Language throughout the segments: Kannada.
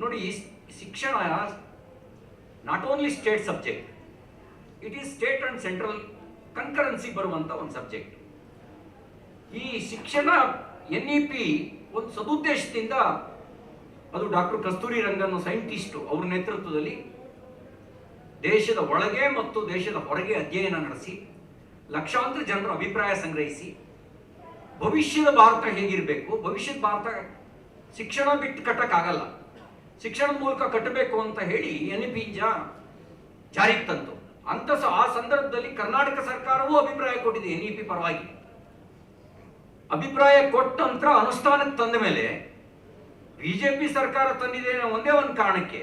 ನೋಡಿ ಶಿಕ್ಷಣ not only state subject it is state and central concurrency ಬರುವಂತ ಒಂದು ಸಬ್ಜೆಕ್ಟ್ ಈ ಶಿಕ್ಷಣ ಎನ್ ಇ ಪಿ ಒಂದು ಸದುದ್ದೇಶದಿಂದ ಅದು ಡಾಕ್ಟರ್ ಕಸ್ತೂರಿ ರಂಗನ್ ಸೈಂಟಿಸ್ಟು ಅವ್ರ ನೇತೃತ್ವದಲ್ಲಿ ದೇಶದ ಒಳಗೆ ಮತ್ತು ದೇಶದ ಹೊರಗೆ ಅಧ್ಯಯನ ನಡೆಸಿ, ಲಕ್ಷಾಂತರ ಜನರ ಅಭಿಪ್ರಾಯ ಸಂಗ್ರಹಿಸಿ, ಭವಿಷ್ಯದ ಭಾರತ ಹೇಗಿರಬೇಕು, ಭವಿಷ್ಯದ ಭಾರತ ಶಿಕ್ಷಣ ಬಿಟ್ಟು ಕಟ್ಟಕ್ಕಾಗಲ್ಲ. ಶಿಕ್ಷಣದ ಮೂಲಕ ಕಟ್ಟಬೇಕು ಅಂತ ಹೇಳಿ ಎನ್ ಪಿ ಜ ಜಾರಿಗೆ ತಂತು ಅಂತ ಆ ಸಂದರ್ಭದಲ್ಲಿ ಕರ್ನಾಟಕ ಸರ್ಕಾರವೂ ಅಭಿಪ್ರಾಯ ಕೊಟ್ಟಿದೆ ಎನ್ ಇ ಪಿ ಪರವಾಗಿ. ಅಭಿಪ್ರಾಯ ಕೊಟ್ಟ ನಂತರ ಅನುಷ್ಠಾನಕ್ಕೆ ತಂದ ಮೇಲೆ ಬಿಜೆಪಿ ಸರ್ಕಾರ ತಂದಿದೆ ಒಂದೇ ಒಂದು ಕಾರಣಕ್ಕೆ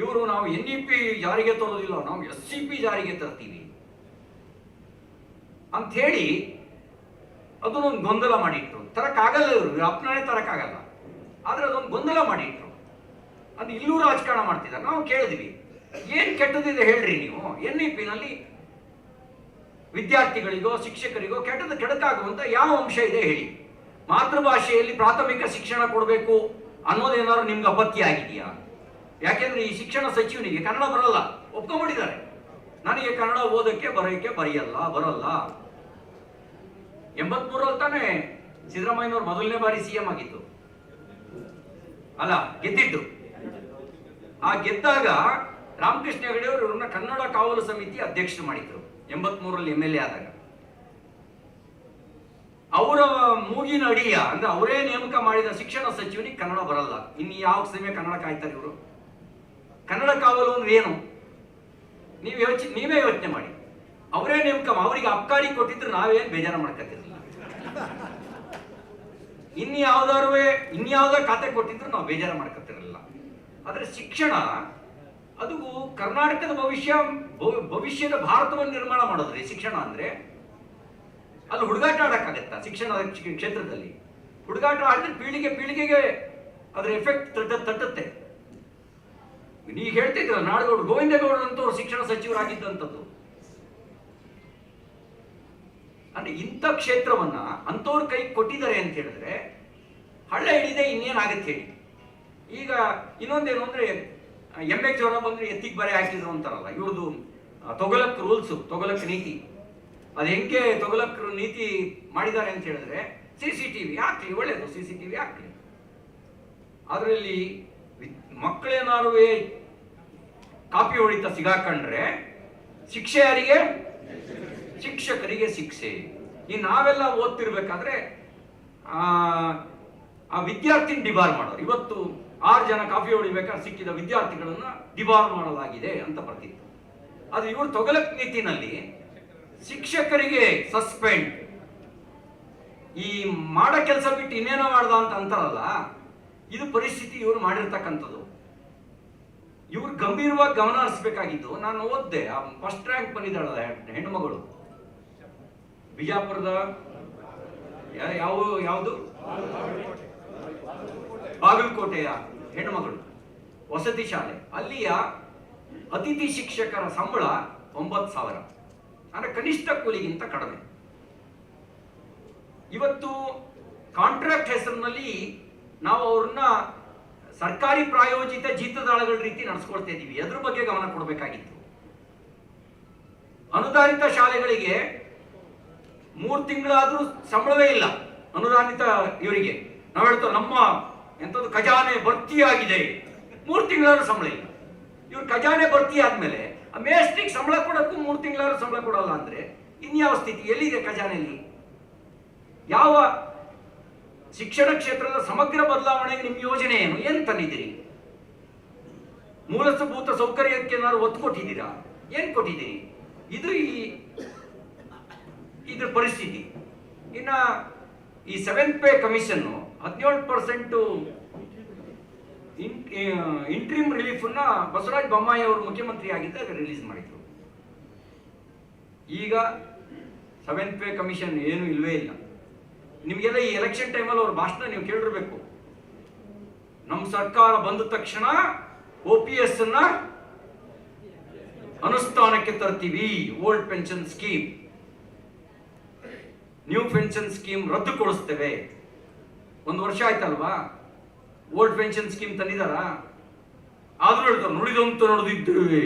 ಇವರು ನಾವು ಎನ್ ಇ ಪಿ ಜಾರಿಗೆ ತರೋದಿಲ್ಲ, ನಾವು ಎಸ್ ಸಿ ಪಿ ಜಾರಿಗೆ ತರ್ತೀವಿ ಅಂತ ಹೇಳಿ ಅದನ್ನೊಂದು ಗೊಂದಲ ಮಾಡಿಟ್ರು. ತರಕ್ಕಾಗಲ್ಲ ಇವರು ಅಪ್ನಾಳೆ ತರಕ್ಕಾಗಲ್ಲ ಆದರೆ ಅದೊಂದು ಗೊಂದಲ ಮಾಡಿಟ್ರು. ಅದು ಇಲ್ಲೂ ರಾಜಕಾರಣ ಮಾಡ್ತಿದ್ದಾರೆ. ನಾವು ಕೇಳಿದ್ವಿ. ಏನ್ ಕೆಟ್ಟದಿದೆ ಹೇಳ್ರಿ ನೀವು? ಎನ್ ಇ ಪಿನಲ್ಲಿ ವಿದ್ಯಾರ್ಥಿಗಳಿಗೋ, ಶಿಕ್ಷಕರಿಗೋ ಕೆಟ್ಟದ ಕೆಡಕಾಗುವಂತ ಯಾವ ಅಂಶ ಇದೆ ಹೇಳಿ. ಮಾತೃಭಾಷೆಯಲ್ಲಿ ಪ್ರಾಥಮಿಕ ಶಿಕ್ಷಣ ಕೊಡಬೇಕು ಅನ್ನೋದೇನಾದ್ರು ನಿಮ್ಗೆ ಅಪತ್ಯ ಆಗಿದೆಯಾ? ಯಾಕೆಂದ್ರೆ ಈ ಶಿಕ್ಷಣ ಸಚಿವನಿಗೆ ಕನ್ನಡ ಬರಲ್ಲ. ಒಪ್ಕೊಂಡ್ಬಿಟ್ಟಿದ್ದಾರೆ. ನನಗೆ ಕನ್ನಡ ಓದಕ್ಕೆ, ಬರೋಕ್ಕೆ ಬರೆಯಲ್ಲ, ಬರಲ್ಲ. ಎಂಬತ್ಮೂರಲ್ಲಿ ತಾನೇ ಸಿದ್ದರಾಮಯ್ಯನವ್ರು ಮೊದಲನೇ ಬಾರಿ ಸಿ ಎಂ ಆಗಿತ್ತು ಅಲ್ಲ, ಗೆದ್ದಿದ್ದು. ಆ ಗೆದ್ದಾಗ ರಾಮಕೃಷ್ಣ ಹೆಗಡೆಯವರು ಇವ್ರನ್ನ ಕನ್ನಡ ಕಾವಲು ಸಮಿತಿ ಅಧ್ಯಕ್ಷರು ಮಾಡಿದ್ರು. ಎಂಬತ್ಮೂರಲ್ಲಿ ಎಂ ಎಲ್ ಎ ಆದಾಗ. ಅವರ ಮೂಗಿನ ಅಡಿಯ, ಅಂದ್ರೆ ಅವರೇ ನೇಮಕ ಮಾಡಿದ ಶಿಕ್ಷಣ ಸಚಿವನಿಗೆ ಕನ್ನಡ ಬರಲ್ಲ. ಇನ್ನು ಯಾವ ಸಮಯ ಕನ್ನಡ ಕಾಯ್ತಾರೆ ಇವರು? ಕನ್ನಡ ಕಾವಲು ಅಂದ್ರೆ ಏನು? ನೀವು ಯೋಚನೆ ನೀವೇ ಯೋಚನೆ ಮಾಡಿ. ಅವರೇ ನೇಮಕ ಅವರಿಗೆ ಅಬ್ಕಾರಿ ಕೊಟ್ಟಿದ್ರು ನಾವೇನ್ ಬೇಜಾರು ಮಾಡ್ಕೊತಿರ್ಲಿಲ್ಲ ಇನ್ಯಾವ್ದಾರು ಇನ್ಯಾವ್ದಾರು ಖಾತೆ ಕೊಟ್ಟಿದ್ರು ನಾವು ಬೇಜಾರು ಮಾಡ್ಕೊತಿರಲಿಲ್ಲ ಆದ್ರೆ ಶಿಕ್ಷಣ, ಅದು ಕರ್ನಾಟಕದ ಭವಿಷ್ಯ, ಭವ- ಭವಿಷ್ಯದ ಭಾರತವನ್ನು ನಿರ್ಮಾಣ ಮಾಡೋದ್ರಿ. ಶಿಕ್ಷಣ ಅಂದ್ರೆ ಅಲ್ಲಿ ಹುಡುಗಾಟ ಆಡಕ್ಕಾಗತ್ತಾ? ಶಿಕ್ಷಣ ಕ್ಷೇತ್ರದಲ್ಲಿ. ಹುಡುಗಾಟ ಆಡಿದ್ರೆ ಪೀಳಿಗೆ, ಪೀಳಿಗೆಗೆ ಅದರ ಎಫೆಕ್ಟ್ ತಟ್ಟ, ತಟ್ಟುತ್ತೆ. ನೀವು ಹೇಳ್ತಿದ್ರ ನಾಡಗೌಡ ಗೋವಿಂದೇಗೌಡರು ಅಂತವ್ರು ಶಿಕ್ಷಣ ಸಚಿವರಾಗಿದ್ದಂಥದ್ದು. ಅಂದ್ರೆ ಇಂಥ ಕ್ಷೇತ್ರವನ್ನ ಅಂಥವ್ರ ಕೈ ಕೊಟ್ಟಿದ್ದಾರೆ ಅಂತ ಹೇಳಿದ್ರೆ ಹಳ್ಳ ಹಿಡಿದೆ ಇನ್ನೇನಾಗತ್ತೆ ಹೇಳಿ? ಈಗ ಇನ್ನೊಂದೇನು ಅಂದ್ರೆ ಎಂಬೆ ಜ್ವರ ಬಂದ್ರೆ ಎತ್ತಿಗೆ ಬರೆ ಹಾಕಿದ್ರು ಅಂತಾರಲ್ಲ ಇವ್ರದ್ದು ತೊಗಲಕ್ ರೂಲ್ಸು ತೊಗಲಕ್ ನೀತಿ. ಅದು ಹೆಂಗೆ ತೊಗಲಕ್ ನೀತಿ ಮಾಡಿದ್ದಾರೆ ಅಂತ ಹೇಳಿದ್ರೆ, ಸಿ ಸಿ ಟಿ ವಿ ಹಾಕ್ಲಿ, ಒಳ್ಳೇದು, ಸಿ ಸಿ ಟಿ ವಿ ಹಾಕ್ಲಿ. ಅದರಲ್ಲಿ ಮಕ್ಕಳೇನಾರು ಕಾಪಿ ಹೊಡಿತ ಸಿಗಾಕೊಂಡ್ರೆ, ಶಿಕ್ಷೆ ಯಾರಿಗೆ? ಶಿಕ್ಷಕರಿಗೆ ಶಿಕ್ಷೆ. ಈ ನಾವೆಲ್ಲ ಓದ್ತಿರ್ಬೇಕಾದ್ರೆ ಆ ವಿದ್ಯಾರ್ಥಿನ ಡಿಬಾರ್ ಮಾಡೋರು. ಇವತ್ತು ಆರು ಜನ ಕಾಫಿ ಹೊಡಿಬೇಕಾದ್ರೆ ಸಿಕ್ಕಿದ ವಿದ್ಯಾರ್ಥಿಗಳನ್ನ ಡಿಬಾರ್ ಮಾಡಲಾಗಿದೆ ಅಂತ ಬರ್ತಿತ್ತು ಅದು ಇವರು ತೊಗಲಕ್ ನೀತಿನಲ್ಲಿ ಶಿಕ್ಷಕರಿಗೆ ಸಸ್ಪೆಂಡ್. ಈ ಮಾಡ ಕೆಲಸ ಬಿಟ್ಟು ಇನ್ನೇನೋ ಮಾಡ್ದ ಅಂತ ಅಂತಾರಲ್ಲ, ಇದು ಪರಿಸ್ಥಿತಿ ಇವರು ಮಾಡಿರ್ತಕ್ಕಂಥದ್ದು. ಇವ್ರು ಗಂಭೀರವಾಗಿ ಗಮನ ಹರಿಸ್ಬೇಕಾಗಿದ್ದು, ನಾನು ಓದ್ದೆ ಫಸ್ಟ್ ರ್ಯಾಂಕ್ ಬಂದಿದ್ದಾಳಲ್ಲ ಹೆಣ್ಣುಮಗಳು. ಹೆಣ್ಣು ಮಗಳು ಬಿಜಾಪುರದ, ಯಾವ, ಯಾವುದು? ಬಾಗಲಕೋಟೆಯ ಹೆಣ್ಣು ಮಗಳು ವಸತಿ ಶಾಲೆ. ಅಲ್ಲಿಯ ಅತಿಥಿ ಶಿಕ್ಷಕರ ಸಂಬಳ ಒಂಬತ್ತು ಸಾವಿರ. ಅಂದ್ರೆ ಕನಿಷ್ಠ ಕೂಲಿಗಿಂತ ಕಡಿಮೆ. ಇವತ್ತು ಕಾಂಟ್ರಾಕ್ಟ್ ಹೆಸರಿನಲ್ಲಿ ನಾವು ಅವ್ರನ್ನ ಸರ್ಕಾರಿ ಪ್ರಾಯೋಜಿತ ಜೀತದಾಳಗಳ ರೀತಿ ನಡೆಸ್ಕೊಳ್ತಾ ಇದ್ದೀವಿ. ಅದ್ರ ಬಗ್ಗೆ ಗಮನ ಕೊಡಬೇಕಾಗಿತ್ತು? ಅನುದಾನಿತ ಶಾಲೆಗಳಿಗೆ ಮೂರು ತಿಂಗಳಾದ್ರೂ ಸಂಬಳವೇ ಇಲ್ಲ ಅನುದಾನಿತ ಇವರಿಗೆ. ನಾವು ಹೇಳ್ತೇವೆ, ನಮ್ಮ ಎಂಥದ್ದು ಖಜಾನೆ ಭರ್ತಿಯಾಗಿದೆ. ಮೂರು ತಿಂಗಳಾದ್ರೂ ಸಂಬಳ ಇಲ್ಲ. ಇವ್ರು ಖಜಾನೆ ಭರ್ತಿ ಆದ್ಮೇಲೆ ಆ ಮೇಸ್ಟ್ರಿಗೆ ಸಂಬಳ ಕೊಡೋಕ್ಕೂ ಮೂರು ತಿಂಗಳಾದ್ರೂ ಸಂಬಳ ಕೊಡಲ್ಲ ಅಂದ್ರೆ ಇನ್ಯಾವ ಸ್ಥಿತಿ, ಎಲ್ಲಿದೆ ಖಜಾನೆಯಲ್ಲಿ ಯಾವ ಶಿಕ್ಷಣ ಕ್ಷೇತ್ರದ ಸಮಗ್ರ ಬದಲಾವಣೆಗೆ ನಿಮ್ಮ ಯೋಜನೆ ಏನು? ಏನು ತಂದಿದ್ದೀರಿ? ಮೂಲಸಭೂತ ಸೌಕರ್ಯಕ್ಕೆ ಏನಾದ್ರು ಒತ್ತು ಕೊಟ್ಟಿದ್ದೀರಾ? ಏನ್ ಕೊಟ್ಟಿದ್ದೀರಿ? ಇದು ಈ ಇದ್ರ ಪರಿಸ್ಥಿತಿ. ಇನ್ನ ಈ ಸೆವೆಂತ್ ಪೇ ಕಮಿಷನ್ ಹದಿನೇಳು ಪರ್ಸೆಂಟು ಇಂಟ್ರೀಮ್ ರಿಲೀಫನ್ನ ಬಸವರಾಜ ಬೊಮ್ಮಾಯಿ ಅವರು ಮುಖ್ಯಮಂತ್ರಿ ಆಗಿದ್ದಾಗ ರಿಲೀಸ್ ಮಾಡಿದ್ರು. ಈಗ ಸೆವೆಂತ್ ಪೇ ಕಮಿಷನ್ ಏನು ಇಲ್ವೇ ಇಲ್ಲ. ನಿಮಗೆಲ್ಲ ಈ ಎಲೆಕ್ಷನ್ ಟೈಮಲ್ಲಿ ಅವ್ರ ಭಾಷಣ ನೀವು ಕೇಳಿರ್ಬೇಕು. ನಮ್ಮ ಸರ್ಕಾರ ಬಂದ ತಕ್ಷಣ ಒ ಪಿ ಎಸ್ ಅನ್ನ ಅನುಷ್ಠಾನಕ್ಕೆ ತರ್ತೀವಿ old pension scheme new pension scheme ರದ್ದುಗೊಳಿಸ್ತೇವೆ. ಒಂದು ವರ್ಷ ಆಯ್ತಲ್ವಾ? ಓಲ್ಡ್ ಪೆನ್ಷನ್ ಸ್ಕೀಮ್ ತಂದಿದಾರ ಆದ್ರೂ ಹೇಳ್ತಾರೆ, ನುಡಿದಂತ ನೋಡಿದ್ದೇವೆ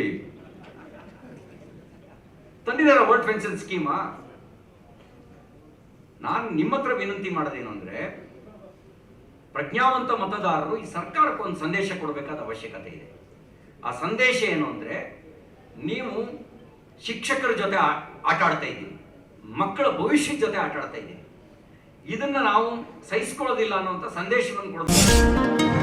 ತಂದಿದಾರ ಓಲ್ಡ್ ಪೆನ್ಷನ್ ಸ್ಕೀಮಾ ನಾನು ನಿಮ್ಮ ಹತ್ರ ವಿನಂತಿ ಮಾಡೋದೇನು ಅಂದ್ರೆ, ಪ್ರಜ್ಞಾವಂತ ಮತದಾರರು ಈ ಸರ್ಕಾರಕ್ಕೆ ಒಂದು ಸಂದೇಶ ಕೊಡಬೇಕಾದ ಅವಶ್ಯಕತೆ ಇದೆ. ಆ ಸಂದೇಶ ಏನು ಅಂದ್ರೆ, ನೀವು ಶಿಕ್ಷಕರ ಜೊತೆ ಆಟ ಆಡ್ತಾ ಇದ್ದೀವಿ ಮಕ್ಕಳ ಭವಿಷ್ಯದ ಜೊತೆ ಆಟ ಆಡ್ತಾ ಇದ್ದೀವಿ ಇದನ್ನ ನಾವು ಸಹಿಸ್ಕೊಳ್ಳೋದಿಲ್ಲ ಅನ್ನುವಂಥ ಸಂದೇಶವನ್ನು ಕೊಡಬೇಕು